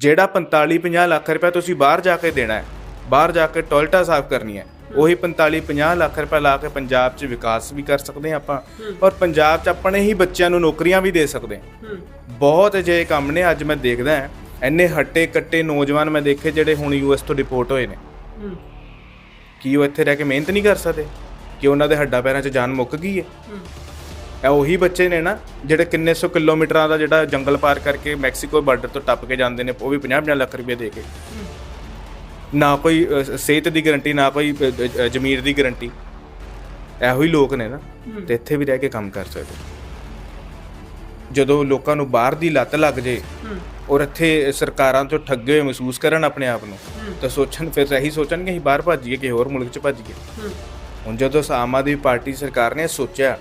ਜਿਹੜਾ 45 50 ਲੱਖ ਰੁਪਏ ਤੁਸੀਂ ਬਾਹਰ ਜਾ ਕੇ ਦੇਣਾ ਹੈ ਬਾਹਰ ਜਾ ਕੇ ਟੋਇਲਟਾਂ ਸਾਫ਼ ਕਰਨੀ ਹੈ ਉਹੀ 45 50 ਲੱਖ ਰੁਪਏ ਲਾ ਕੇ ਪੰਜਾਬ 'ਚ ਵਿਕਾਸ ਵੀ ਕਰ ਸਕਦੇ ਹਾਂ ਆਪਾਂ ਔਰ ਪੰਜਾਬ 'ਚ ਆਪਣੇ ਹੀ ਬੱਚਿਆਂ ਨੂੰ ਨੌਕਰੀਆਂ ਵੀ ਦੇ ਸਕਦੇ ਹਾਂ। ਬਹੁਤ ਅਜਿਹੇ ਕੰਮ ਨੇ ਅੱਜ ਮੈਂ ਦੇਖਦਾ ਹਾਂ ਇੰਨੇ ਹੱਟੇ ਕੱਟੇ ਨੌਜਵਾਨ ਮੈਂ ਦੇਖੇ ਜਿਹੜੇ ਹੁਣ ਯੂਐਸ ਤੋਂ ਡਿਪੋਰਟ ਹੋਏ ਨੇ। ਕੀ ਉਹ ਇੱਥੇ ਰਹਿ ਕੇ ਮਿਹਨਤ ਨਹੀਂ ਕਰ ਸਕਦੇ? ਕਿ ਉਹਨਾਂ ਦੇ ਹੱਡਾਂ ਪੈਰਾਂ 'ਚ ਜਾਨ ਮੁੱਕ ਗਈ ਹੈ। ਇਹ ਉਹੀ ਬੱਚੇ ਨੇ ਨਾ ਜਿਹੜੇ ਕਿੰਨੇ ਸੌ ਕਿਲੋਮੀਟਰਾਂ ਦਾ ਜਿਹੜਾ ਜੰਗਲ ਪਾਰ ਕਰਕੇ ਮੈਕਸੀਕੋ ਬਾਰਡਰ ਤੋਂ ਟੱਪ ਕੇ ਜਾਂਦੇ ਨੇ ਉਹ ਵੀ 50-50 ਲੱਖ ਰੁਪਏ ਦੇ ਕੇ। ਨਾ ਕੋਈ ਸਿਹਤ ਦੀ ਗਾਰੰਟੀ ਨਾ ਕੋਈ ਜ਼ਮੀਰ ਦੀ ਗਾਰੰਟੀ ਇਹੋ ਹੀ ਲੋਕ ਨੇ ਨਾ ਤੇ ਇੱਥੇ ਵੀ ਰਹਿ ਕੇ ਕੰਮ ਕਰ ਸਕਦੇ। ਜਦੋਂ ਲੋਕਾਂ ਨੂੰ ਬਾਹਰ ਦੀ ਲੱਤ ਲੱਗ ਜੇ ਔਰ ਇੱਥੇ ਸਰਕਾਰਾਂ ਤੋਂ ਠੱਗੇ ਹੋਏ ਮਹਿਸੂਸ ਕਰਨ ਆਪਣੇ ਆਪ ਨੂੰ ਤਾਂ ਸੋਚਣ ਫਿਰ ਇਹੀ ਸੋਚਣਗੇ ਅਸੀਂ ਬਾਹਰ ਭੱਜੀਏ ਕਿ ਹੋਰ ਮੁਲਕ 'ਚ ਭੱਜੀਏ ਹੁਣ ਜਦੋਂ ਆਮ ਆਦਮੀ ਪਾਰਟੀ ਸਰਕਾਰ ਨੇ ਸੋਚਿਆ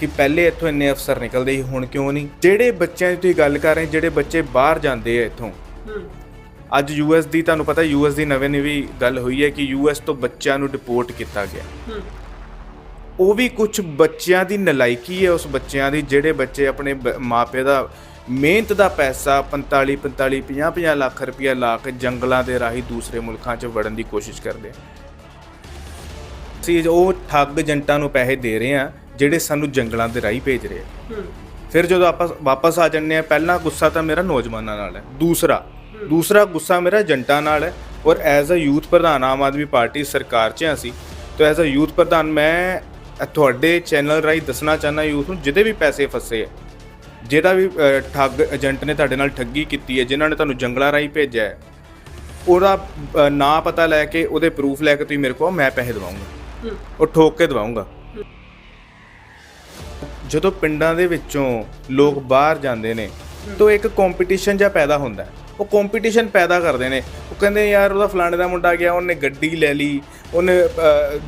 ਕਿ ਪਹਿਲੇ ਇੱਥੋਂ ਇੰਨੇ ਅਫਸਰ ਨਿਕਲਦੇ ਸੀ, ਹੁਣ ਕਿਉਂ ਨਹੀਂ? ਜਿਹੜੇ ਬੱਚਿਆਂ ਦੀ ਤੁਸੀਂ ਗੱਲ ਕਰ ਰਹੇ ਜਿਹੜੇ ਬੱਚੇ ਬਾਹਰ ਜਾਂਦੇ ਆ ਇੱਥੋਂ, ਅੱਜ ਯੂਐਸ ਦੀ, ਤੁਹਾਨੂੰ ਪਤਾ ਯੂਐਸ ਦੀ ਨਵੇਂ ਨਵੀਂ ਗੱਲ ਹੋਈ ਹੈ ਕਿ ਯੂਐਸ ਤੋਂ ਬੱਚਿਆਂ ਨੂੰ ਡਿਪੋਰਟ ਕੀਤਾ ਗਿਆ। ਉਹ ਵੀ ਕੁਝ ਬੱਚਿਆਂ ਦੀ ਨਲਾਇਕੀ ਹੈ, ਉਸ ਬੱਚਿਆਂ ਦੀ ਜਿਹੜੇ ਬੱਚੇ ਆਪਣੇ ਬ- ਮਾਪੇ ਦਾ ਮਿਹਨਤ ਦਾ ਪੈਸਾ 45 45 50 50 ਲੱਖ ਰੁਪਇਆ ਲਾ ਕੇ ਜੰਗਲਾਂ ਦੇ ਰਾਹੀਂ ਦੂਸਰੇ ਮੁਲਕਾਂ 'ਚ ਵੜਨ ਦੀ ਕੋਸ਼ਿਸ਼ ਕਰਦੇ ਆ। ਅਸੀਂ ਉਹ ਠੱਗ ਏਜੰਟਾਂ ਨੂੰ ਪੈਸੇ ਦੇ ਰਹੇ ਆ ਜਿਹੜੇ ਸਾਨੂੰ ਜੰਗਲਾਂ ਦੇ ਰਾਹੀਂ ਭੇਜ ਰਹੇ ਆ। ਫਿਰ ਜਦੋਂ ਆਪਾਂ ਵਾਪਸ ਆ ਜੰਨੇ ਆ ਪਹਿਲਾ ਗੁੱਸਾ ਤਾਂ ਮੇਰਾ ਨੌਜਵਾਨਾਂ ਨਾਲ ਹੈ। ਦੂਸਰਾ ਦੂਸਰਾ ਗੁੱਸਾ ਮੇਰਾ ਏਜੰਟਾਂ ਨਾਲ ਹੈ। ਔਰ ਐਜ਼ ਅ ਯੂਥ ਪ੍ਰਧਾਨ ਆਮ ਆਦਮੀ ਪਾਰਟੀ ਸਰਕਾਰ 'ਚ ਅਸੀਂ। ਤਾਂ ਐਜ਼ ਅ ਯੂਥ ਪ੍ਰਧਾਨ ਮੈਂ ਤੁਹਾਡੇ ਚੈਨਲ ਰਾਹੀਂ ਦੱਸਣਾ ਚਾਹੁੰਦਾ ਯੂਥ ਨੂੰ ਜਿਹਦੇ ਵੀ ਪੈਸੇ ਫਸੇ ਹੈ ਜਿਹੜਾ ਵੀ ਠੱਗ ਏਜੰਟ ਨੇ ਤੁਹਾਡੇ ਨਾਲ ਠੱਗੀ ਕੀਤੀ ਹੈ ਜਿਨ੍ਹਾਂ ਨੇ ਤੁਹਾਨੂੰ ਜੰਗਲਾਂ ਰਾਹੀਂ ਭੇਜਿਆ ਹੈ ਉਹਦਾ ਨਾਂ ਪਤਾ ਲੈ ਕੇ ਉਹਦੇ ਪ੍ਰੂਫ ਲੈ ਕੇ ਤੁਸੀਂ ਮੇਰੇ ਕੋਲ ਮੈਂ ਪੈਸੇ ਦਵਾਉਂਗਾ। ਉਹ ਠੋਕ ਕੇ ਦਵਾਉਂਗਾ। ਜਦੋਂ ਪਿੰਡਾਂ ਦੇ ਵਿੱਚੋਂ ਲੋਕ ਬਾਹਰ ਜਾਂਦੇ ਨੇ, ਤਾਂ ਇੱਕ ਕੰਪੀਟੀਸ਼ਨ ਜਿਹਾ ਪੈਦਾ ਹੁੰਦਾ ਹੈ। ਉਹ ਕੰਪੀਟੀਸ਼ਨ ਪੈਦਾ ਕਰਦੇ ਨੇ। ਉਹ ਕਹਿੰਦੇ ਯਾਰ, ਉਹਦਾ ਫਲਾਣੇ ਦਾ ਮੁੰਡਾ ਗਿਆ, ਉਹਨੇ ਗੱਡੀ ਲੈ ਲਈ, ਉਹਨੇ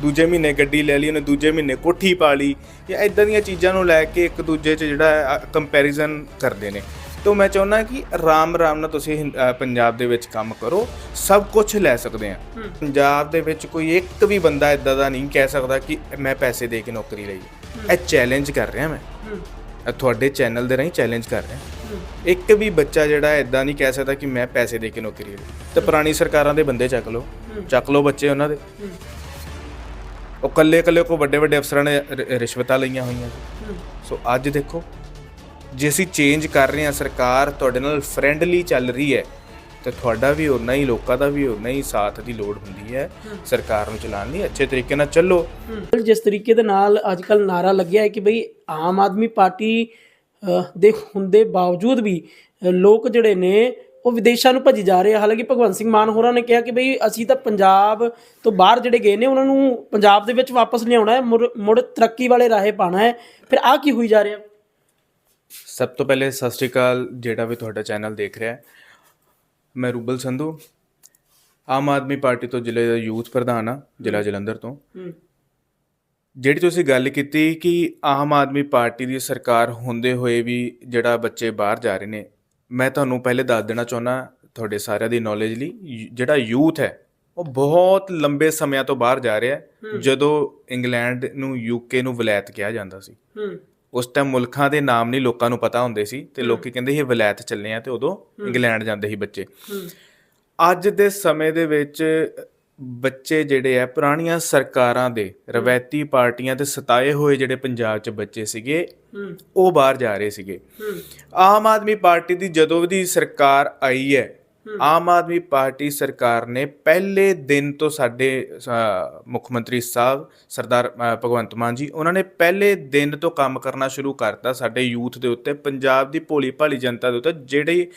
ਦੂਜੇ ਮਹੀਨੇ ਗੱਡੀ ਲੈ ਲਈ, ਉਹਨੇ ਦੂਜੇ ਮਹੀਨੇ ਕੋਠੀ ਪਾ ਲਈ। ਜਾਂ ਇਦਾਂ ਦੀਆਂ ਚੀਜ਼ਾਂ ਨੂੰ ਲੈ ਕੇ ਇੱਕ ਦੂਜੇ 'ਚ ਜਿਹੜਾ ਕੰਪੈਰੀਜ਼ਨ ਕਰਦੇ ਨੇ। ਤੋਂ ਮੈਂ ਚਾਹੁੰਦਾ ਕਿ ਆਰਾਮ ਆਰਾਮ ਨਾਲ ਤੁਸੀਂ ਹਿੰ- ਅ, ਪੰਜਾਬ ਦੇ ਵਿੱਚ ਕੰਮ ਕਰੋ ਸਭ ਕੁਝ ਲੈ ਸਕਦੇ ਆ। ਪੰਜਾਬ ਦੇ ਵਿੱਚ ਕੋਈ ਇੱਕ ਵੀ ਬੰਦਾ ਇਦਾਂ ਦਾ ਨਹੀਂ ਕਹਿ ਸਕਦਾ ਕਿ ਮੈਂ ਪੈਸੇ ਦੇ ਕੇ ਨੌਕਰੀ ਲਈ। ਇਹ ਚੈਲੰਜ ਕਰ ਰਿਹਾ ਮੈਂ। ਇਹ ਤੁਹਾਡੇ ਚੈਨਲ ਦੇ ਰਾਹੀਂ ਚੈਲੰਜ ਕਰ ਰਿਹਾ। ਇੱਕ ਵੀ ਬੱਚਾ ਜਿਹੜਾ ਇਦਾਂ ਨਹੀਂ ਕਹਿ ਸਕਦਾ ਕਿ ਮੈਂ ਪੈਸੇ ਦੇ ਕੇ ਨੌਕਰੀ ਲਈ। ਤੇ ਪੁਰਾਣੀ ਸਰਕਾਰਾਂ ਦੇ ਬੰਦੇ ਚੱਕ ਲਓ। ਚੱਕ ਲਓ ਬੱਚੇ ਉਹਨਾਂ ਦੇ। ਉਹ ਕੱਲੇ ਕੱਲੇ ਕੋ ਵੱਡੇ ਵੱਡੇ ਅਫਸਰਾਂ ਨੇ ਰਿ- ਰਿਸ਼ਵਤਾਂ ਲਈਆਂ ਹੋਈਆਂ। ਸੀ। ਸੋ ਅੱਜ ਦੇਖੋ ਜੇ ਅਸੀਂ ਚੇਂਜ ਕਰ ਰਹੇ ਹਾਂ ਸਰਕਾਰ ਤੁਹਾਡੇ ਨਾਲ ਫਰੈਂਡਲੀ ਚੱਲ ਰਹੀ ਹੈ ਤੇ ਤੁਹਾਡਾ ਵੀ ਉਨਾ ਹੀ ਲੋਕਾਂ ਦਾ ਵੀ ਉਨਾ ਹੀ ਸਾਥ ਦੀ ਲੋੜ ਹੁੰਦੀ ਹੈ। ਸਰਕਾਰ ਨੂੰ ਚਲਾਉਣ ਲਈ ਅੱਛੇ ਤਰੀਕੇ ਨਾਲ ਚੱਲੋ। ਜਿਸ ਤਰੀਕੇ ਦੇ ਨਾਲ ਅੱਜ ਕੱਲ ਨਾਰਾ ਲੱਗਿਆ ਹੈ ਕਿ ਬਈ ਆਮ ਆਦਮੀ ਪਾਰਟੀ ਦੇ ਹੁੰਦੇ ਬਾਵਜੂਦ ਵੀ ਲੋਕ ਜਿਹੜੇ ਨੇ ਉਹ ਵਿਦੇਸ਼ਾਂ ਨੂੰ ਭੱਜ ਜਾ ਰਹੇ ਆ। ਹਾਲਾਂਕਿ ਭਗਵੰਤ ਸਿੰਘ ਮਾਨ ਹੋਰਾਂ ਨੇ ਕਿਹਾ ਕਿ ਬਈ ਅਸੀਂ ਤਾਂ ਪੰਜਾਬ ਤੋਂ ਬਾਹਰ ਜਿਹੜੇ ਗਏ ਨੇ ਉਹਨਾਂ ਨੂੰ ਪੰਜਾਬ ਦੇ ਵਿੱਚ ਵਾਪਸ ਲਿਆਉਣਾ ਹੈ ਮੁੜ- ਮੁੜ ਤਰੱਕੀ ਵਾਲੇ ਰਾਹੇ ਪਾਣਾ ਹੈ। ਫਿਰ ਆ ਕੀ ਹੋਈ ਜਾ ਰਿਹਾ? ਸਭ ਤੋਂ ਪਹਿਲੇ ਸਤਿ ਸ਼੍ਰੀ ਅਕਾਲ ਜਿਹੜਾ ਵੀ ਤੁਹਾਡਾ ਚੈਨਲ ਦੇਖ ਰਿਹਾ ਹੈ। ਮੈਂ ਰੂਬਲ ਸੰਧੂ ਆਮ ਆਦਮੀ ਪਾਰਟੀ ਤੋਂ ਜ਼ਿਲ੍ਹੇ ਦਾ ਯੂਥ ਪ੍ਰਧਾਨ ਆ ਜ਼ਿਲ੍ਹਾ ਜਲੰਧਰ ਤੋਂ। ਜਿਹੜੀ ਤੁਸੀਂ ਗੱਲ ਕੀਤੀ ਕਿ ਆਮ ਆਦਮੀ ਪਾਰਟੀ ਦੀ ਸਰਕਾਰ ਹੁੰਦੇ ਹੋਏ ਵੀ ਜਿਹੜਾ ਬੱਚੇ ਬਾਹਰ ਜਾ ਰਹੇ ਨੇ ਮੈਂ ਤੁਹਾਨੂੰ ਪਹਿਲੇ ਦੱਸ ਦੇਣਾ ਚਾਹੁੰਦਾ ਤੁਹਾਡੇ ਸਾਰਿਆਂ ਦੀ ਨੌਲੇਜ ਲਈ ਜਿਹੜਾ ਯੂਥ ਹੈ ਉਹ ਬਹੁਤ ਲੰਬੇ ਸਮਿਆਂ ਤੋਂ ਬਾਹਰ ਜਾ ਰਿਹਾ ਹੈ। ਜਦੋਂ ਇੰਗਲੈਂਡ ਨੂੰ ਯੂਕੇ ਨੂੰ ਵਲੈਤ ਕਿਹਾ ਜਾਂਦਾ ਸੀ। ਉਸ ਟਾਈਮ ਮੁਲਕਾਂ ਦੇ ਨਾਮ ਨਹੀਂ ਲੋਕਾਂ ਨੂੰ ਪਤਾ ਹੁੰਦੇ ਸੀ ਤੇ ਲੋਕੀ ਕਹਿੰਦੇ ਸੀ ਇਹ ਵਲੈਤ ਚੱਲੇ ਆ ਤੇ ਉਦੋਂ ਇੰਗਲੈਂਡ ਜਾਂਦੇ ਸੀ ਬੱਚੇ। ਅੱਜ ਦੇ ਸਮੇਂ ਦੇ ਵਿੱਚ ਬੱਚੇ ਜਿਹੜੇ ਆ ਪੁਰਾਣੀਆਂ ਸਰਕਾਰਾਂ ਦੇ ਰਵਾਇਤੀ ਪਾਰਟੀਆਂ ਤੇ ਸਤਾਏ ਹੋਏ ਜਿਹੜੇ ਪੰਜਾਬ 'ਚ ਬੱਚੇ ਸੀਗੇ ਉਹ ਬਾਹਰ ਜਾ ਰਹੇ ਸੀਗੇ। ਆਮ ਆਦਮੀ ਪਾਰਟੀ ਦੀ ਜਦੋਂ ਦੀ ਸਰਕਾਰ ਆਈ ਹੈ ਆਮ ਆਦਮੀ ਪਾਰਟੀ ਸਰਕਾਰ ਨੇ ਪਹਿਲੇ ਦਿਨ ਤੋਂ ਸਾਡੇ ਮੁੱਖ ਮੰਤਰੀ ਸਾਹਿਬ ਸਰਦਾਰ ਭਗਵੰਤ ਮਾਨ ਜੀ ਉਹਨਾਂ ਨੇ ਪਹਿਲੇ ਦਿਨ ਤੋਂ ਕੰਮ ਕਰਨਾ ਸ਼ੁਰੂ ਕਰਤਾ ਸਾਡੇ ਯੂਥ ਦੇ ਉੱਤੇ ਪੰਜਾਬ ਦੀ ਭੋਲੀ ਭਾਲੀ ਜਨਤਾ ਦੇ ਉੱਤੇ ਜਿਹੜੀ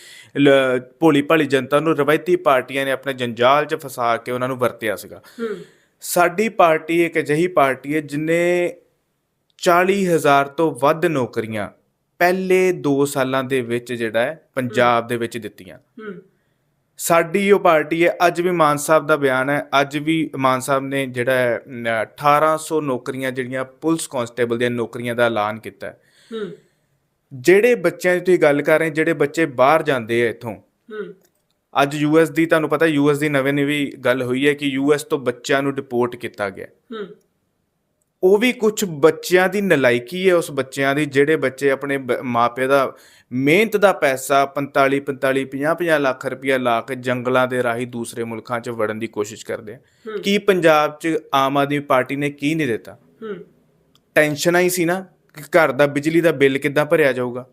ਭੋਲੀ ਭਾਲੀ ਜਨਤਾ ਨੂੰ ਰਵਾਇਤੀ ਪਾਰਟੀਆਂ ਨੇ ਆਪਣੇ ਜੰਜਾਲ 'ਚ ਫਸਾ ਕੇ ਉਹਨਾਂ ਨੂੰ ਵਰਤਿਆ ਸੀਗਾ। ਸਾਡੀ ਪਾਰਟੀ ਇੱਕ ਅਜਿਹੀ ਪਾਰਟੀ ਹੈ ਜਿਨੇ 40000 ਤੋਂ ਵੱਧ ਨੌਕਰੀਆਂ ਪਹਿਲੇ 2 ਸਾਲਾਂ ਦੇ ਵਿੱਚ ਜਿਹੜਾ ਹੈ ਪੰਜਾਬ ਦੇ ਵਿੱਚ ਦਿੱਤੀਆਂ। ਸਾਡੀ ਉਹ ਪਾਰਟੀ ਹੈ ਅੱਜ ਵੀ ਮਾਨ ਸਾਹਿਬ ਦਾ ਬਿਆਨ ਹੈ ਅੱਜ ਵੀ ਮਾਨ ਸਾਹਿਬ ਨੇ ਜਿਹੜਾ ਹੈ, ਅਮ, 1800 ਨੌਕਰੀਆਂ ਜਿਹੜੀਆਂ ਪੁਲਿਸ ਕਾਂਸਟੇਬਲ ਦੀਆਂ ਨੌਕਰੀਆਂ ਦਾ ਐਲਾਨ ਕੀਤਾ ਹੈ। ਜਿਹੜੇ ਬੱਚਿਆਂ ਦੀ ਤੁਸੀਂ ਗੱਲ ਕਰ ਰਹੇ ਜਿਹੜੇ ਬੱਚੇ ਬਾਹਰ ਜਾਂਦੇ ਆ ਇੱਥੋਂ ਅੱਜ ਯੂਐਸ ਦੀ ਤੁਹਾਨੂੰ ਪਤਾ ਯੂਐਸ ਦੀ ਨਵੇਂ ਨਵੀਂ ਗੱਲ ਹੋਈ ਹੈ ਕਿ ਯੂਐਸ ਤੋਂ ਬੱਚਿਆਂ ਨੂੰ ਡਿਪੋਰਟ ਕੀਤਾ ਗਿਆ ਉਹ ਵੀ ਕੁਝ ਬੱਚਿਆਂ ਦੀ ਨਲਾਇਕੀ ਹੈ ਉਸ ਬੱਚਿਆਂ ਦੀ ਜਿਹੜੇ ਬੱਚੇ ਆਪਣੇ ਮਾਪੇ ਦਾ ਮਿਹਨਤ ਦਾ ਪੈਸਾ 45 45 50 50 ਲੱਖ ਰੁਪਇਆ ਲਾ ਕੇ ਜੰਗਲਾਂ ਦੇ ਰਾਹੀਂ ਦੂਸਰੇ ਮੁਲਕਾਂ 'ਚ ਵੜਨ ਦੀ ਕੋਸ਼ਿਸ਼ ਕਰਦੇ ਆ। ਕੀ ਪੰਜਾਬ 'ਚ ਆਮ ਆਦਮੀ ਪਾਰਟੀ ਨੇ ਕੀ ਨਹੀਂ ਦਿੱਤਾ? ਟੈਨਸ਼ਨਾਂ ਹੀ ਸੀ ਨਾ ਕਿ ਘਰ ਦਾ ਬਿਜਲੀ ਦਾ ਬਿੱਲ ਕਿੱਦਾਂ ਭਰਿਆ ਜਾਊਗਾ?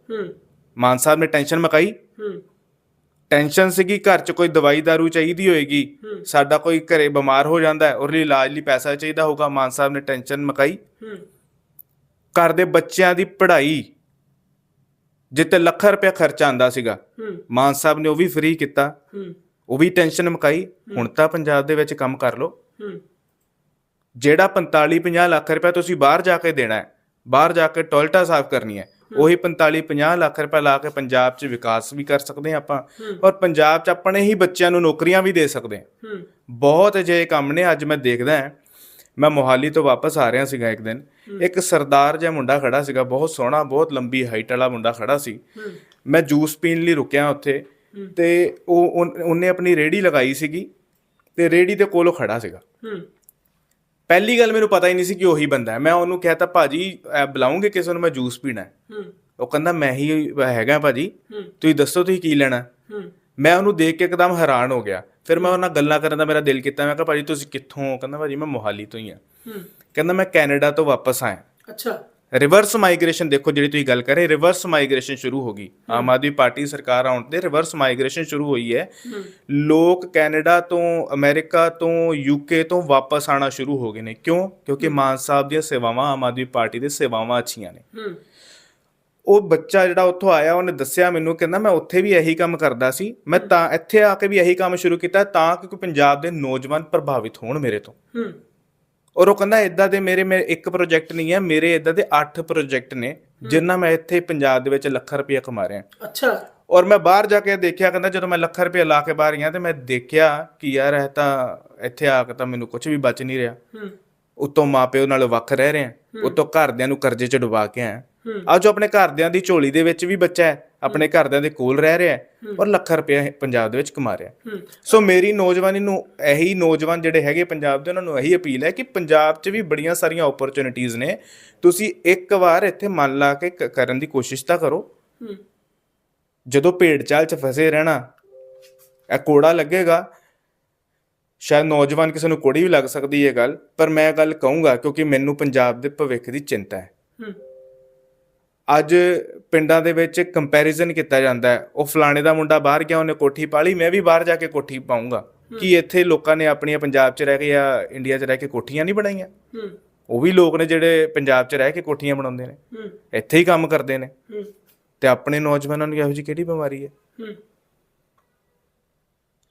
ਮਾਨ ਸਾਹਿਬ ਨੇ ਟੈਨਸ਼ਨ ਮਕਾਈ? ਟੈਨਸ਼ਨ ਸੀਗੀ ਘਰ 'ਚ ਕੋਈ ਦਵਾਈ ਦਾਰੂ ਚਾਹੀਦੀ ਹੋਏਗੀ। ਸਾਡਾ ਕੋਈ ਘਰੇ ਬਿਮਾਰ ਹੋ ਜਾਂਦਾ ਹੈ ਉਹਦੇ ਲਈ ਇਲਾਜ ਲਈ ਪੈਸਾ ਚਾਹੀਦਾ ਹੋਊਗਾ ਮਾਨ ਸਾਹਿਬ ਨੇ ਟੈਨਸ਼ਨ ਮਕਾਈ। ਘਰ ਦੇ ਬੱਚਿਆਂ ਦੀ ਪੜ੍ਹਾਈ ਜਿੱਤੇ ਲੱਖ ਰੁਪਏ ਖਰਚਾ ਆਂਦਾ ਸੀਗਾ ਮਾਨ ਸਾਹਿਬ ਨੇ ਉਹ ਵੀ ਫ੍ਰੀ ਕੀਤਾ ਉਹ ਵੀ ਟੈਨਸ਼ਨ ਮਕਾਈ ਹੁਣ ਤਾਂ ਪੰਜਾਬ ਦੇ ਵਿੱਚ ਕੰਮ ਕਰ ਲਓ। ਜਿਹੜਾ 45 50 ਲੱਖ ਰੁਪਏ ਤੁਸੀਂ ਬਾਹਰ ਜਾ ਕੇ ਦੇਣਾ ਹੈ ਬਾਹਰ ਜਾ ਕੇ ਟੋਇਲਟਾਂ ਸਾਫ਼ ਕਰਨੀ ਹੈ ਉਹੀ 45 50 ਲੱਖ ਰੁਪਏ ਲਾ ਕੇ ਪੰਜਾਬ 'ਚ ਵਿਕਾਸ ਵੀ ਕਰ ਸਕਦੇ ਹਾਂ ਆਪਾਂ। ਔਰ ਪੰਜਾਬ 'ਚ ਆਪਣੇ ਹੀ ਬੱਚਿਆਂ ਨੂੰ ਨੌਕਰੀਆਂ ਵੀ ਦੇ ਸਕਦੇ ਹਾਂ। ਹੂੰ। ਬਹੁਤ ਅਜਿਹੇ ਕੰਮ ਨੇ ਅੱਜ ਮੈਂ ਦੇਖਦਾ ਹਾਂ। ਮੈਂ ਮੋਹਾਲੀ ਤੋਂ ਵਾਪਸ ਆ ਰਿਹਾ ਸੀਗਾ ਇੱਕ ਦਿਨ। ਇੱਕ ਸਰਦਾਰ ਜਿਹਾ ਮੁੰਡਾ ਖੜਾ ਸੀਗਾ ਬਹੁਤ ਸੋਹਣਾ ਬਹੁਤ ਲੰਬੀ ਹਾਈਟ ਵਾਲਾ ਮੁੰਡਾ ਖੜਾ ਸੀ। ਮੈਂ ਜੂਸ ਪੀਣ ਲਈ ਰੁਕਿਆ ਉੱਥੇ ਤੇ ਉਹ ਉਹਨੇ ਆਪਣੀ ਰੇੜੀ ਲਗਾਈ ਸੀਗੀ ਤੇ ਰੇੜੀ ਦੇ ਕੋਲੋਂ ਖੜਾ ਸੀਗਾ। ਪਹਿਲੀ ਗੱਲ ਮੈਨੂੰ ਪਤਾ ਹੀ ਨਹੀਂ ਸੀ ਕਿ ਉਹੀ ਬੰਦਾ ਹੈ। ਮੈਂ ਉਹਨੂੰ ਕਹਿਤਾ ਭਾਜੀ ਬੁਲਾਉਂਗੇ ਕਿਸੇ ਨੂੰ ਮੈਂ ਜੂਸ ਪੀਣਾ ਹੈ। ਉਹ ਕਹਿੰਦਾ ਮੈਂ ਹੀ ਹੈਗਾ ਭਾਜੀ। ਤੁਸੀਂ ਦੱਸੋ ਤੁਸੀਂ ਕੀ ਲੈਣਾ ਹੂੰ? ਮੈਂ ਉਹਨੂੰ ਦੇਖ ਕੇ ਇੱਕਦਮ ਹੈਰਾਨ ਹੋ ਗਿਆ। ਫਿਰ ਮੈਂ ਉਹਨਾਂ ਨਾਲ ਗੱਲਾਂ ਕਰਨ ਦਾ ਮੇਰਾ ਦਿਲ ਕੀਤਾ। ਮੈਂ ਕਿਹਾ ਭਾਜੀ ਤੁਸੀਂ ਕਿੱਥੋਂ ਕਹਿੰਦਾ ਭਾਜੀ ਮੈਂ ਮੋਹਾਲੀ ਤੋਂ ਹੀ ਆ ਹੂੰ। ਕਹਿੰਦਾ ਮੈਂ ਕੈਨੇਡਾ ਤੋਂ ਵਾਪਸ ਆਇਆ ਅੱਛਾ। ਰਿਵਰਸ ਮਾਈਗ੍ਰੇਸ਼ਨ ਦੇਖੋ ਜਿਹੜੀ ਤੁਸੀਂ ਗੱਲ ਕਰ ਰਹੇ ਰਿਵਰਸ ਮਾਈਗ੍ਰੇਸ਼ਨ ਸ਼ੁਰੂ ਹੋ ਗਈ। ਆਮ ਆਦਮੀ ਪਾਰਟੀ ਸਰਕਾਰ ਆਉਣ ਤੇ ਰਿਵਰਸ ਮਾਈਗ੍ਰੇਸ਼ਨ ਸ਼ੁਰੂ ਹੋਈ ਹੈ। ਲੋਕ ਕੈਨੇਡਾ ਤੋਂ ਅਮਰੀਕਾ ਤੋਂ ਯੂਕੇ ਤੋਂ ਵਾਪਸ ਆਣਾ ਸ਼ੁਰੂ ਹੋ ਗਏ ਨੇ। ਕਿਉਂ? ਕਿਉਂਕਿ ਮਾਨ ਸਾਹਿਬ ਦੀਆਂ ਸੇਵਾਵਾਂ ਆਮ ਆਦਮੀ ਪਾਰਟੀ ਦੇ ਸੇਵਾਵਾਂ ਅੱਛੀਆਂ ਨੇ। ਉਹ ਬੱਚਾ ਜਿਹੜਾ ਉੱਥੋਂ ਆਇਆ ਉਹਨੇ ਦੱਸਿਆ ਮੈਨੂੰ ਕਹਿੰਦਾ ਮੈਂ ਉੱਥੇ ਵੀ ਇਹੀ ਕੰਮ ਕਰਦਾ ਸੀ। ਮੈਂ ਤਾਂ ਇੱਥੇ ਆ ਕੇ ਵੀ ਇਹੀ ਕੰਮ ਸ਼ੁਰੂ ਕੀਤਾ ਤਾਂ ਕਿ ਕੋਈ ਪੰਜਾਬ ਦੇ ਨੌਜਵਾਨ ਪ੍ਰਭਾਵਿਤ ਹੋਣ ਮੇਰੇ ਤੋਂ। ਹੂੰ। ਔਰ ਉਹ ਕਹਿੰਦਾ ਇਦਾਂ ਦੇ ਮੇਰੇ ਮੇਰੇ ਇੱਕ ਪ੍ਰੋਜੈਕਟ ਨਹੀਂ ਹੈ ਮੇਰੇ ਇਦਾਂ ਦੇ 8 ਪ੍ਰੋਜੈਕਟ ਨੇ ਜਿੰਨਾ ਮੈਂ ਇੱਥੇ ਪੰਜਾਬ ਦੇ ਵਿੱਚ ਲੱਖ ਰੁਪਏ ਕਮਾ ਰਿਹਾ। ਅੱਛਾ। ਔਰ ਮੈਂ ਬਾਹਰ ਜਾ ਕੇ ਦੇਖਿਆ ਕਹਿੰਦਾ ਜਦੋਂ ਮੈਂ ਲੱਖ ਰੁਪਏ ਲਾ ਕੇ ਬਾਹਰ ਗਿਆ ਤੇ ਮੈਂ ਦੇਖਿਆ ਕਿ ਯਾਰ ਇਹ ਤਾਂ ਇੱਥੇ ਆ ਕੇ ਤਾਂ ਮੈਨੂੰ ਕੁਝ ਵੀ ਬਚ ਨਹੀਂ ਰਿਹਾ। ਹੂੰ। ਉਤੋਂ ਮਾਪਿਓ ਨਾਲ ਵੱਖ ਰਹਿ ਰਹੇ ਆ। ਉਤੋਂ ਘਰਦਿਆਂ ਨੂੰ ਕਰਜ਼ੇ ਚ ਡੁਬਾ ਕੇ ਆਇਆ। ਅੱਜ ਆਪਣੇ ਘਰਦਿਆਂ ਦੀ ਝੋਲੀ ਦੇ ਵਿੱਚ ਵੀ ਬੱਚਾ ਹੈ ਆਪਣੇ ਘਰਦਿਆਂ ਦੇ ਕੋਲ ਰਹਿ ਰਿਹਾ ਔਰ ਲੱਖ ਰੁਪਏ ਪੰਜਾਬ ਦੇ ਵਿੱਚ ਕਮਾ ਰਿਹਾ ਸੋ ਮੇਰੀ ਨੌਜਵਾਨੀ ਨੂੰ ਇਹੀ ਨੌਜਵਾਨ ਜਿਹੜੇ ਹੈਗੇ ਪੰਜਾਬ ਦੇ ਉਹਨਾਂ ਨੂੰ ਇਹੀ ਅਪੀਲ ਹੈ ਕਿ ਪੰਜਾਬ 'ਚ ਵੀ ਬੜੀਆਂ ਸਾਰੀਆਂ ਓਪਰਚੁਨਿਟੀਆਂ ਨੇ। ਤੁਸੀਂ ਇੱਕ ਵਾਰ ਇੱਥੇ ਮਨ ਲਾ ਕੇ ਕਰਨ ਦੀ ਕੋਸ਼ਿਸ਼ ਤਾਂ ਕਰੋ। ਜਦੋਂ ਭੇਡ ਚਾਲ 'ਚ ਫਸੇ ਰਹਿਣਾ ਇਹ ਕੋੜਾ ਲੱਗੇਗਾ। ਸ਼ਾਇਦ ਨੌਜਵਾਨ ਕਿਸੇ ਨੂੰ ਕੋੜੀ ਵੀ ਲੱਗ ਸਕਦੀ ਹੈ ਗੱਲ ਪਰ ਮੈਂ ਗੱਲ ਕਹੂੰਗਾ ਕਿਉਂਕਿ ਮੈਨੂੰ ਪੰਜਾਬ ਦੇ ਭਵਿੱਖ ਦੀ ਚਿੰਤਾ ਹੂੰ। ਅੱਜ ਪਿੰਡਾਂ ਦੇ ਵਿੱਚ ਕੰਪੈਰੀਜ਼ਨ ਕੀਤਾ ਜਾਂਦਾ ਹੈ। ਉਹ ਫਲਾਣੇ ਦਾ ਮੁੰਡਾ ਬਾਹਰ ਗਿਆ ਉਹਨੇ ਕੋਠੀ ਪਾਲੀ ਮੈਂ ਵੀ ਬਾਹਰ ਜਾ ਕੇ ਕੋਠੀ ਪਾਉਂਗਾ ਕੀ ਇੱਥੇ ਲੋਕਾਂ ਨੇ ਆਪਣੀਆਂ ਪੰਜਾਬ 'ਚ ਰਹਿ ਕੇ ਜਾਂ ਇੰਡੀਆ 'ਚ ਰਹਿ ਕੇ ਕੋਠੀਆਂ ਨਹੀਂ ਬਣਾਈਆਂ? ਉਹ ਵੀ ਲੋਕ ਨੇ ਜਿਹੜੇ ਪੰਜਾਬ 'ਚ ਰਹਿ ਕੇ ਕੋਠੀਆਂ ਬਣਾਉਂਦੇ ਨੇ। ਇੱਥੇ ਹੀ ਕੰਮ ਕਰਦੇ ਨੇ। ਤੇ ਆਪਣੇ ਨੌਜਵਾਨਾਂ ਨੂੰ ਇਹੋ ਜਿਹੀ ਕਿਹੜੀ ਬਿਮਾਰੀ ਹੈ?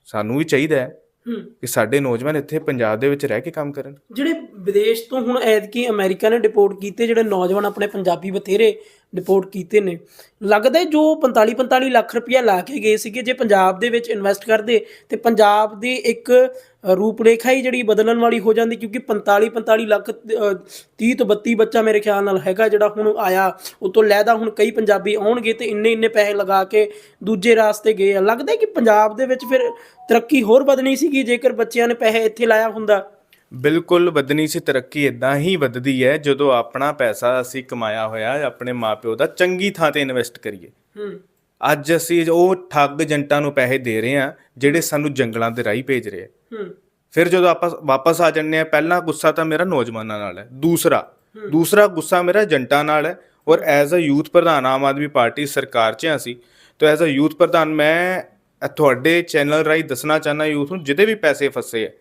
ਸਾਨੂੰ ਵੀ ਚਾਹੀਦਾ ਹੈ ਹੂੰ। ਕਿ ਸਾਡੇ ਨੌਜਵਾਨ ਇੱਥੇ ਪੰਜਾਬ ਦੇ ਵਿੱਚ ਰਹਿ ਕੇ ਕੰਮ ਕਰਨ। ਜਿਹੜੇ ਵਿਦੇਸ਼ ਤੋਂ ਹੁਣ ਐਤਕੀ ਅਮਰੀਕਾ ਨੇ ਡਿਪੋਰਟ ਕੀਤੇ ਜਿਹੜੇ ਨੌਜਵਾਨ ਆਪਣੇ ਪੰਜਾਬੀ ਬਥੇਰੇ ਡਿਪੋਰਟ ਕੀਤੇ ਨੇ। ਲੱਗਦਾ ਜੋ 45 45 ਲੱਖ ਰੁਪਇਆ ਲਾ ਕੇ ਗਏ ਸੀਗੇ ਜੇ ਪੰਜਾਬ ਦੇ ਵਿੱਚ ਇਨਵੈਸਟ ਕਰਦੇ ਤੇ ਪੰਜਾਬ ਦੀ ਇੱਕ ਰੂਪਰੇਖਾ ਹੀ ਜਿਹੜੀ ਬਦਲਣ ਵਾਲੀ ਹੋ ਜਾਂਦੀ ਕਿਉਂਕਿ 45 45 ਲੱਖ ਅ, 30 ਤੋਂ 32 ਬੱਚਾ ਮੇਰੇ ਖਿਆਲ ਨਾਲ ਹੈਗਾ ਜਿਹੜਾ ਹੁਣ ਆਇਆ ਉਤੋਂ ਲੈਦਾ ਹੁਣ ਕਈ ਪੰਜਾਬੀ ਆਉਣਗੇ ਤੇ ਇੰਨੇ ਇੰਨੇ ਪੈਸੇ ਲਗਾ ਕੇ ਦੂਜੇ ਰਾਸਤੇ ਗਏ ਆ। ਲੱਗਦਾ ਕਿ ਪੰਜਾਬ ਦੇ ਵਿੱਚ ਫਿਰ ਤਰੱਕੀ ਹੋਰ ਵਧਣੀ ਸੀਗੀ ਜੇਕਰ ਬੱਚਿਆਂ ਨੇ ਪੈਸੇ ਇੱਥੇ ਲਾਇਆ ਹੁੰਦਾ। ਬਿਲਕੁਲ ਵਧਣੀ ਸੀ ਤਰੱਕੀ ਇਦਾਂ ਹੀ ਵੱਧਦੀ ਹੈ ਜਦੋਂ ਆਪਣਾ ਪੈਸਾ ਅਸੀਂ ਕਮਾਇਆ ਹੋਇਆ ਆਪਣੇ ਮਾਪਿਓ ਦਾ ਚੰਗੀ ਥਾਂ ਤੇ ਇਨਵੈਸਟ ਕਰੀਏ। ਹੂੰ। ਅੱਜ ਅਸੀਂ ਉਹ ਠੱਗ ਏਜੰਟਾਂ ਨੂੰ ਪੈਸੇ ਦੇ ਰਹੇ ਹਾਂ ਜਿਹੜੇ ਸਾਨੂੰ ਜੰਗਲਾਂ ਦੇ ਰਾਹੀਂ ਭੇਜ ਰਹੇ ਆ। ਹੂੰ। ਫਿਰ ਜਦੋਂ ਆਪਾਂ ਵਾਪਸ ਆ ਜੰਨੇ ਆ ਪਹਿਲਾ ਗੁੱਸਾ ਤਾਂ ਮੇਰਾ ਨੌਜਵਾਨਾਂ ਨਾਲ ਹੈ ਦੂਸਰਾ। ਦੂਸਰਾ ਗੁੱਸਾ ਮੇਰਾ ਏਜੰਟਾਂ ਨਾਲ ਹੈ ਔਰ ਐਜ਼ ਅ ਯੂਥ ਪ੍ਰਧਾਨ ਆਮ ਆਦਮੀ ਪਾਰਟੀ ਸਰਕਾਰ 'ਚ ਹਾਂ ਅਸੀਂ ਤਾਂ ਐਜ਼ ਅ ਯੂਥ ਪ੍ਰਧਾਨ ਮੈਂ ਤੁਹਾਡੇ ਚੈਨਲ ਰਾਹੀਂ ਦੱਸਣਾ ਚਾਹੁੰਦਾ ਯੂਥ ਨੂੰ ਜਿਹਦੇ ਵੀ ਪੈਸੇ ਫਸੇ ਹੈ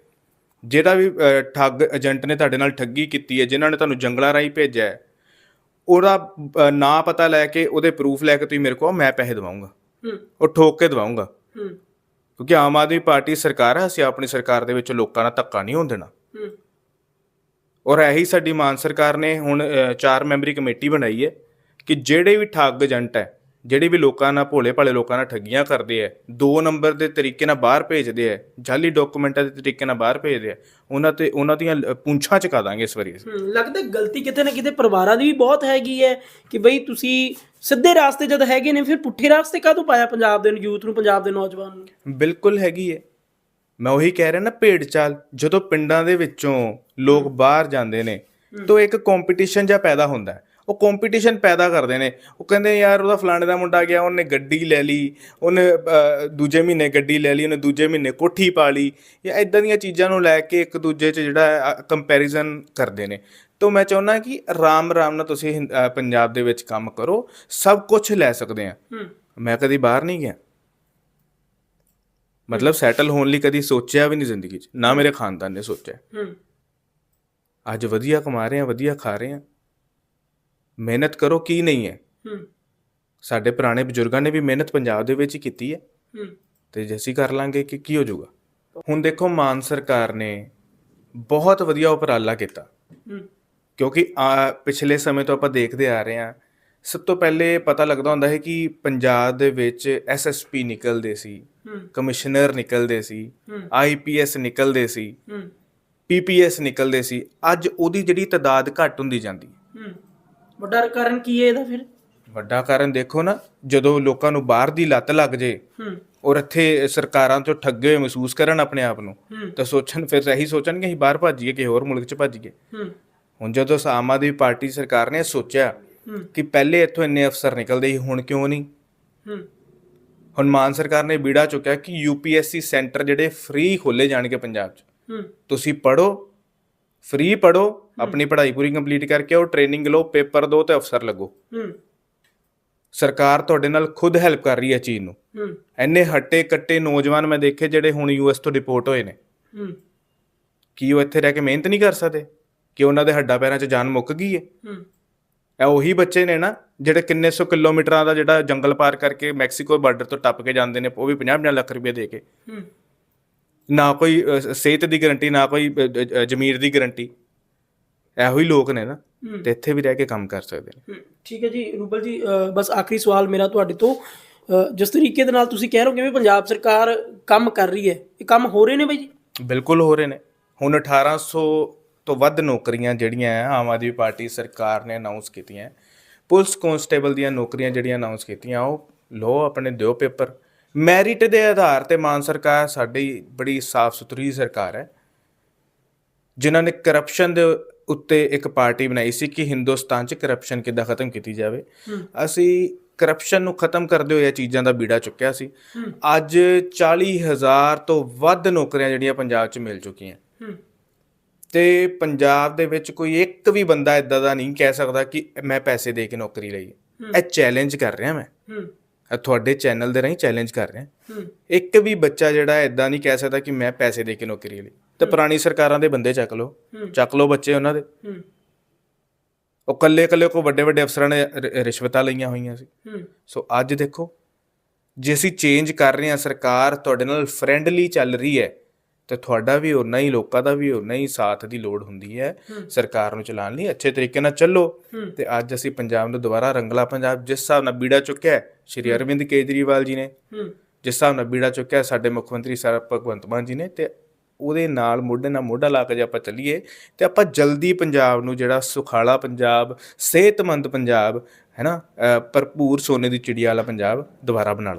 ਜਿਹੜਾ ਵੀ ਠੱਗ ਏਜੰਟ ਨੇ ਤੁਹਾਡੇ ਨਾਲ ਠੱਗੀ ਕੀਤੀ ਹੈ ਜਿਨ੍ਹਾਂ ਨੇ ਤੁਹਾਨੂੰ ਜੰਗਲਾਂ ਰਾਹੀਂ ਭੇਜਿਆ ਹੈ ਉਹਦਾ ਨਾਂ ਪਤਾ ਲੈ ਕੇ ਉਹਦੇ ਪ੍ਰੂਫ ਲੈ ਕੇ ਤੁਸੀਂ ਮੇਰੇ ਕੋਲ ਮੈਂ ਪੈਸੇ ਦਵਾਉਂਗਾ। ਉਹ ਠੋਕ ਕੇ ਦਵਾਉਂਗਾ ਕਿਉਂਕਿ ਆਮ ਆਦਮੀ ਪਾਰਟੀ ਸਰਕਾਰ ਹੈ ਅਸੀਂ ਆਪਣੀ ਸਰਕਾਰ ਦੇ ਵਿੱਚ ਲੋਕਾਂ ਨਾਲ ਧੱਕਾ ਨਹੀਂ ਹੋਣ ਦੇਣਾ। ਔਰ ਇਹੀ ਸਾਡੀ ਮਾਨ ਸਰਕਾਰ ਨੇ ਹੁਣ ਚਾਰ ਮੈਂਬਰੀ ਕਮੇਟੀ ਬਣਾਈ ਹੈ ਕਿ ਜਿਹੜੇ ਵੀ ਠੱਗ ਏਜੰਟ ਹੈ ਜਿਹੜੇ ਵੀ ਲੋਕਾਂ ਨਾਲ ਭੋਲੇ ਭਾਲੇ ਲੋਕਾਂ ਨਾਲ ਠੱਗੀਆਂ ਕਰਦੇ ਆ ਦੋ ਨੰਬਰ ਦੇ ਤਰੀਕੇ ਨਾਲ ਬਾਹਰ ਭੇਜਦੇ ਆ ਜਾਲੀ ਡਾਕੂਮੈਂਟਾਂ ਦੇ ਤਰੀਕੇ ਨਾਲ ਬਾਹਰ ਭੇਜਦੇ ਆ ਉਹਨਾਂ ਤੇ ਉਹਨਾਂ ਦੀਆਂ ਪੂੰਛਾਂ ਚਕਾ ਦਾਂਗੇ ਇਸ ਵਾਰੀ ਲੱਗਦਾ ਗਲਤੀ ਕਿਤੇ ਨਾ ਕਿਤੇ ਪਰਿਵਾਰਾਂ ਦੀ ਵੀ ਬਹੁਤ ਹੈਗੀ ਹੈ ਕਿ ਬਈ ਤੁਸੀਂ ਸਿੱਧੇ ਰਾਸਤੇ ਜਦ ਹੈਗੇ ਨੇ ਫਿਰ ਪੁੱਠੇ ਰਾਸਤੇ ਕਾਹਤੋਂ ਪਾਇਆ ਪੰਜਾਬ ਦੇ ਯੂਥ ਨੂੰ ਪੰਜਾਬ ਦੇ ਨੌਜਵਾਨ ਨੂੰ? ਬਿਲਕੁਲ ਹੈਗੀ ਹੈ। ਮੈਂ ਉਹੀ ਕਹਿ ਰਿਹਾ ਨਾ ਭੇਡ ਚਾਲ ਜਦੋਂ ਪਿੰਡਾਂ ਦੇ ਵਿੱਚੋਂ ਲੋਕ ਬਾਹਰ ਜਾਂਦੇ ਨੇ ਤੋਂ ਇੱਕ ਕੰਪੀਟੀਸ਼ਨ ਜਿਹਾ ਪੈਦਾ ਹੁੰਦਾ ਹੈ। ਉਹ ਕੰਪੀਟੀਸ਼ਨ ਪੈਦਾ ਕਰਦੇ ਨੇ। ਉਹ ਕਹਿੰਦੇ ਯਾਰ ਉਹਦਾ ਫਲਾਣੇ ਦਾ ਮੁੰਡਾ ਗਿਆ ਉਹਨੇ ਗੱਡੀ ਲੈ ਲਈ ਉਹਨੇ ਦੂਜੇ ਮਹੀਨੇ ਗੱਡੀ ਲੈ ਲਈ ਉਹਨੇ ਦੂਜੇ ਮਹੀਨੇ ਕੋਠੀ ਪਾ ਲਈ ਜਾਂ ਇਦਾਂ ਦੀਆਂ ਚੀਜ਼ਾਂ ਨੂੰ ਲੈ ਕੇ ਇੱਕ ਦੂਜੇ 'ਚ ਜਿਹੜਾ ਕੰਪੈਰੀਜ਼ਨ ਕਰਦੇ ਨੇ। ਤੋਂ ਮੈਂ ਚਾਹੁੰਦਾ ਕਿ ਆਰਾਮ ਆਰਾਮ ਨਾਲ ਤੁਸੀਂ ਪੰਜਾਬ ਦੇ ਵਿੱਚ ਕੰਮ ਕਰੋ ਸਭ ਕੁਝ ਲੈ ਸਕਦੇ ਆ। ਮੈਂ ਕਦੀ ਬਾਹਰ ਨਹੀਂ ਗਿਆ। ਮਤਲਬ ਸੈਟਲ ਹੋਣ ਲਈ ਕਦੀ ਸੋਚਿਆ ਵੀ ਨਹੀਂ ਜ਼ਿੰਦਗੀ 'ਚ ਨਾ ਮੇਰੇ ਖਾਨਦਾਨ ਨੇ ਸੋਚਿਆ। ਅੱਜ ਵਧੀਆ ਕਮਾ ਰਹੇ ਆ ਵਧੀਆ ਖਾ ਰਹੇ ਆ। ਮਿਹਨਤ ਕਰੋ ਕੀ ਨਹੀਂ ਹੈ। ਹੂੰ। ਸਾਡੇ ਪੁਰਾਣੇ ਬਜ਼ੁਰਗਾਂ ਨੇ ਵੀ ਮਿਹਨਤ ਪੰਜਾਬ ਦੇ ਵਿੱਚ ਹੀ ਕੀਤੀ ਹੈ। ਹੂੰ। ਤੇ ਜੇ ਅਸੀਂ ਕਰ ਲਾਂਗੇ ਕਿ ਕੀ ਹੋ ਜਾਊਗਾ? ਹੁਣ ਦੇਖੋ ਮਾਨ ਸਰਕਾਰ ਨੇ ਬਹੁਤ ਵਧੀਆ ਉਪਰਾਲਾ ਕੀਤਾ। ਕਿਉਂਕਿ ਆ ਪਿਛਲੇ ਸਮੇਂ ਤੋਂ ਆਪਾਂ ਦੇਖਦੇ ਆ ਰਹੇ ਹਾਂ ਸਭ ਤੋਂ ਪਹਿਲੇ ਪਤਾ ਲੱਗਦਾ ਹੁੰਦਾ ਹੈ ਕਿ ਪੰਜਾਬ ਦੇ ਵਿੱਚ ਐਸਐਸਪੀ ਨਿਕਲਦੇ ਸੀ ਕਮਿਸ਼ਨਰ ਨਿਕਲਦੇ ਸੀ ਆਈਪੀਐਸ ਨਿਕਲਦੇ ਸੀ ਪੀਪੀਐਸ ਨਿਕਲਦੇ ਸੀ ਅੱਜ ਉਹਦੀ ਜਿਹੜੀ ਤਦਾਦ ਘਟ ਹੁੰਦੀ ਜਾਂਦੀ। ਵੱਡਾ ਕਾਰਨ ਕੀ ਹੈ ਇਹਦਾ ਫਿਰ? ਵੱਡਾ ਕਾਰਨ ਦੇਖੋ ਨਾ ਜਦੋਂ ਲੋਕਾਂ ਨੂੰ ਬਾਹਰ ਦੀ ਲੱਤ ਲੱਗ ਜੇ ਹੂੰ। ਔਰ ਇੱਥੇ ਸਰਕਾਰਾਂ ਤੋਂ ਠੱਗੇ ਹੋਏ ਮਹਿਸੂਸ ਕਰਨ ਆਪਣੇ ਆਪ ਨੂੰ ਹੂੰ। ਤਾਂ ਸੋਚਣ ਫਿਰ ਇਹੀ ਸੋਚਣਗੇ ਅਸੀਂ ਬਾਹਰ ਭੱਜੀਏ ਕਿਸੇ ਹੋਰ ਮੁਲਕ 'ਚ ਭੱਜੀਏ। ਹੂੰ। ਹੁਣ ਜਦੋਂ ਆਮ ਆਦਮੀ ਪਾਰਟੀ ਸਰਕਾਰ ਨੇ ਸੋਚਿਆ ਹੂੰ। ਕਿ ਪਹਿਲੇ ਇੱਥੋਂ ਇੰਨੇ ਅਫਸਰ ਨਿਕਲਦੇ ਸੀ ਹੁਣ ਕਿਉਂ ਨਹੀਂ? ਹੂੰ। ਹੁਣ ਮਾਨ ਸਰਕਾਰ ਨੇ ਬੀੜਾ ਚੁੱਕਿਆ ਕਿ ਯੂਪੀਐਸਸੀ ਸੈਂਟਰ ਜਿਹੜੇ ਫ੍ਰੀ ਖੋਲੇ ਜਾਣਗੇ ਪੰਜਾਬ 'ਚ। ਹੂੰ। ਤੁਸੀਂ ਪੜੋ ਫ੍ਰੀ ਪੜੋ ਆਪਣੀ ਪੜ੍ਹਾਈ ਪੂਰੀ ਕੰਪਲੀਟ ਕਰਕੇ ਉਹ ਟ੍ਰੇਨਿੰਗ ਲਓ ਪੇਪਰ ਦਿਓ ਤੇ ਅਫਸਰ ਲੱਗੋ। ਹੂੰ। ਸਰਕਾਰ ਤੁਹਾਡੇ ਨਾਲ ਖੁਦ ਹੈਲਪ ਕਰ ਰਹੀ ਹੈ ਚੀਜ਼ ਨੂੰ। ਹੂੰ। ਇੰਨੇ ਹੱਟੇ ਕੱਟੇ ਨੌਜਵਾਨ ਮੈਂ ਦੇਖੇ ਜਿਹੜੇ ਹੁਣ ਯੂਐਸ ਤੋਂ ਡਿਪੋਰਟ ਹੋਏ ਨੇ। ਹੂੰ। ਕੀ ਉਹ ਇੱਥੇ ਰਹਿ ਕੇ ਮਿਹਨਤ ਨਹੀਂ ਕਰ ਸਕਦੇ? ਕਿ ਉਹਨਾਂ ਦੇ ਹੱਡਾਂ ਪੈਰਾਂ 'ਚ ਜਾਨ ਮੁੱਕ ਗਈ ਹੈ ਹੂੰ। ਇਹ ਉਹੀ ਬੱਚੇ ਨੇ ਨਾ ਜਿਹੜੇ ਕਿੰਨੇ ਸੌ ਕਿਲੋਮੀਟਰਾਂ ਦਾ ਜਿਹੜਾ ਜੰਗਲ ਪਾਰ ਕਰਕੇ ਮੈਕਸੀਕੋ ਬਾਰਡਰ ਤੋਂ ਟੱਪ ਕੇ ਜਾਂਦੇ ਨੇ ਉਹ ਵੀ 50-50 ਲੱਖ ਰੁਪਏ ਦੇ ਕੇ। ਹੂੰ। ਨਾ ਕੋਈ ਸਿਹਤ ਦੀ ਗਾਰੰਟੀ ਨਾ ਕੋਈ ਜ਼ਮੀਰ ਦੀ ਗਾਰੰਟੀ ਇਹੋ ਹੀ ਲੋਕ ਨੇ ਨਾ ਤੇ ਇੱਥੇ ਵੀ ਰਹਿ ਕੇ ਕੰਮ ਕਰ ਸਕਦੇ ਨੇ। ਠੀਕ ਹੈ ਜੀ। ਰੂਬਲ ਜੀ ਬਸ ਆਖਰੀ ਸਵਾਲ ਮੇਰਾ ਤੁਹਾਡੇ ਤੋਂ। ਜਿਸ ਤਰੀਕੇ ਦੇ ਨਾਲ ਤੁਸੀਂ ਕਹਿ ਰਹੇ ਹੋ ਕਿ ਪੰਜਾਬ ਸਰਕਾਰ ਕੰਮ ਕਰ ਰਹੀ ਹੈ ਇਹ ਕੰਮ ਹੋ ਰਹੇ ਨੇ ਬਾਈ ਜੀ? ਬਿਲਕੁਲ ਹੋ ਰਹੇ ਨੇ। ਹੁਣ 1800 ਤੋਂ ਵੱਧ ਨੌਕਰੀਆਂ ਜਿਹੜੀਆਂ ਆਮ ਆਦਮੀ ਪਾਰਟੀ ਸਰਕਾਰ ਨੇ ਅਨਾਉਂਸ ਕੀਤੀਆਂ। ਪੁਲਿਸ ਕਨਸਟੇਬਲ ਦੀਆਂ ਨੌਕਰੀਆਂ ਜਿਹੜੀਆਂ ਅਨਾਉਂਸ ਕੀਤੀਆਂ ਉਹ ਲੋ ਆਪਣੇ ਦਿਓ ਪੇਪਰ। ਮੈਰਿਟ ਦੇ ਆਧਾਰ ਤੇ ਮਾਨ ਸਰਕਾਰ ਸਾਡੀ ਬੜੀ ਸਾਫ਼ ਸੁਥਰੀ ਸਰਕਾਰ ਹੈ ਜਿਨ੍ਹਾਂ ਨੇ ਕਰਪਸ਼ਨ ਦੇ ਉੱਤੇ ਇੱਕ ਪਾਰਟੀ ਬਣਾਈ ਸੀ ਕਿ ਹਿੰਦੁਸਤਾਨ 'ਚ ਕਰਪਸ਼ਨ ਕਿੱਦਾਂ ਖਤਮ ਕੀਤੀ ਜਾਵੇ। ਅਸੀਂ ਕਰਪਸ਼ਨ ਨੂੰ ਖਤਮ ਕਰਦੇ ਹੋਏ ਇਹ ਚੀਜ਼ਾਂ ਦਾ ਬੀੜਾ ਚੁੱਕਿਆ ਸੀ। ਅੱਜ 40000 ਤੋਂ ਵੱਧ ਨੌਕਰੀਆਂ ਜਿਹੜੀਆਂ ਪੰਜਾਬ 'ਚ ਮਿਲ ਚੁੱਕੀਆਂ। ਤੇ ਪੰਜਾਬ ਦੇ ਵਿੱਚ ਕੋਈ ਇੱਕ ਵੀ ਬੰਦਾ ਇਦਾਂ ਦਾ ਨਹੀਂ ਕਹਿ ਸਕਦਾ ਕਿ ਮੈਂ ਪੈਸੇ ਦੇ ਕੇ ਨੌਕਰੀ ਲਈ। ਇਹ ਚੈਲੰਜ ਕਰ ਰਿਹਾ ਮੈਂ। ਤੁਹਾਡੇ ਚੈਨਲ ਦੇ ਰਾਹੀਂ ਚੈਲੰਜ ਕਰ ਰਿਹਾ ਹੂੰ। ਇੱਕ ਵੀ ਬੱਚਾ ਜਿਹੜਾ ਇਦਾਂ ਨਹੀਂ ਕਹਿ ਸਕਦਾ ਕਿ ਮੈਂ ਪੈਸੇ ਦੇ ਕੇ ਨੌਕਰੀ ਲਈ। ਤੇ ਪੁਰਾਣੀ ਸਰਕਾਰਾਂ ਦੇ ਬੰਦੇ ਚੱਕ ਲਓ। ਚੱਕ ਲਓ ਬੱਚੇ ਉਹਨਾਂ ਦੇ। ਉਹ ਕੱਲੇ ਕੱਲੇ ਕੋ ਵੱਡੇ ਵੱਡੇ ਅਫਸਰਾਂ ਨੇ ਰਿਸ਼ਵਤਾਂ ਲਈਆਂ ਹੋਈਆਂ ਸੀ। ਸੋ ਅੱਜ ਦੇਖੋ ਜੇ ਅਸੀਂ ਚੇਂਜ ਕਰ ਰਹੇ ਹਾਂ ਸਰਕਾਰ ਤੁਹਾਡੇ ਨਾਲ ਫਰੈਂਡਲੀ ਚੱਲ ਰਹੀ ਹੈ ਤੇ ਤੁਹਾਡਾ ਵੀ ਉਨਾ ਹੀ ਲੋਕਾਂ ਦਾ ਵੀ ਉਨਾ ਹੀ ਸਾਥ ਦੀ ਲੋੜ ਹੁੰਦੀ ਹੈ। ਸਰਕਾਰ ਨੂੰ ਚਲਾਉਣ ਲਈ ਅੱਛੇ ਤਰੀਕੇ ਨਾਲ ਚੱਲੋ। ਤੇ ਅੱਜ ਅਸੀਂ ਪੰਜਾਬ ਨੂੰ ਦੁਬਾਰਾ ਰੰਗਲਾ ਪੰਜਾਬ ਜਿਸ ਹਿਸਾਬ ਨਾਲ ਬੀੜਾ ਚੁੱਕਿਆ ਹੈ ਸ਼੍ਰੀ ਅਰਵਿੰਦ ਕੇਜਰੀਵਾਲ ਜੀ ਨੇ ਜਿਸ ਹਿਸਾਬ ਨਾਲ ਬੀੜਾ ਚੁੱਕਿਆ ਸਾਡੇ ਮੁੱਖ ਮੰਤਰੀ ਸਰ ਭਗਵੰਤ ਮਾਨ ਜੀ ਨੇ ਤੇ ਉਹਦੇ ਨਾਲ ਮੋਢੇ ਨਾਲ ਮੋਢਾ ਲਾ ਕੇ ਜੇ ਆਪਾਂ ਚੱਲੀਏ ਤੇ ਆਪਾਂ ਜਲਦੀ ਪੰਜਾਬ ਨੂੰ ਜਿਹੜਾ ਸੁਖਾਲਾ ਪੰਜਾਬ ਸਿਹਤਮੰਦ ਪੰਜਾਬ ਹੈ ਨਾ ਭਰਪੂਰ ਸੋਨੇ ਦੀ ਚਿੜੀਆ ਵਾਲਾ ਪੰਜਾਬ ਦੁਬਾਰਾ ਬਣਾ